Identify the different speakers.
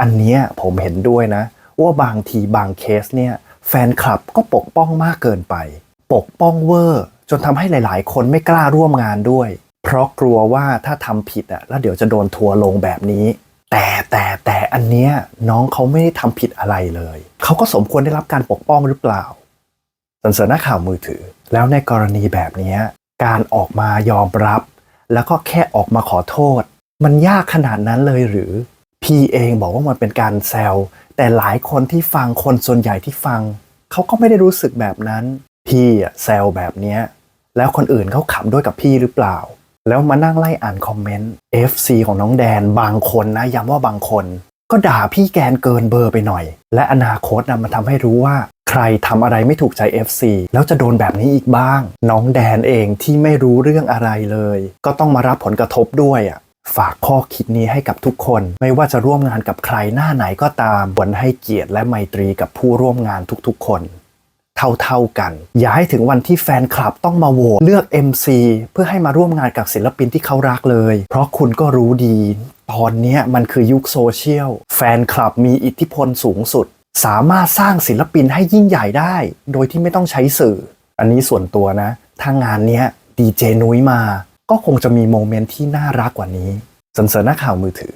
Speaker 1: อันนี้ผมเห็นด้วยนะ ว่าบางทีบางเคสเนี่ยแฟนคลับก็ปกป้องมากเกินไป ปกป้องเวอร์ จนทำให้หลายๆ คนไม่กล้าร่วมงานด้วย เพราะกลัวว่าถ้าทำผิดอะแล้วเดี๋ยวจะโดนทัวร์ลงแบบนี้ แต่แต่แต่อันเนี้ยน้องเขาไม่ได้ทำผิดอะไรเลย เขาก็สมควรได้รับการปกป้องหรือเปล่าสันเสริญนักข่าวมือถือ แล้วในกรณีแบบนี้การออกมายอมรับ แล้วก็แค่ออกมาขอโทษ มันยากขนาดนั้นเลยหรือ พี่เองบอกว่ามันเป็นการแซวแต่หลายคนที่ฟังคนส่วนใหญ่ที่ฟังเขาก็ไม่ได้รู้สึกแบบนั้น พี่อะแซวแบบเนี้ยแล้วคนอื่นเขาขำด้วยกับพี่หรือเปล่า แล้วมานั่งไล่อ่านคอมเมนต์ FC ของน้องแดนบางคนนะย้ำว่าบางคน ก็ด่าพี่แกนเกินเบอร์ไปหน่อย และอนาคตนะมันทำให้รู้ว่า ใครทำอะไรไม่ถูกใจ FC แล้วจะโดนแบบนี้อีกบ้าง น้องแดนเองที่ไม่รู้เรื่องอะไรเลย ก็ต้องมารับผลกระทบด้วยอะ ฝากข้อคิดนี้ให้กับทุกคน ไม่ว่าจะร่วมงานกับใครหน้าไหนก็ตามควรให้เกียรติและไมตรีกับผู้ร่วมงานทุกๆ คน เท่าๆกัน อย่าให้ถึงวันที่แฟนคลับต้องมาโหวตเลือก MC เพื่อให้มาร่วมงานกับศิลปินที่เขารักเลย เพราะคุณก็รู้ดี ตอนนี้มันคือยุคโซเชียลแฟนคลับมีอิทธิพลสูงสุด สามารถสร้างศิลปินให้ยิ่งใหญ่ได้ โดยที่ไม่ต้องใช้สื่อ อันนี้ส่วนตัวนะถ้างานเนี้ยดีเจนุ้ยมา ก็คงจะมีโมเมนต์ที่น่ารักกว่านี้สันเสริญนักข่าวมือถือ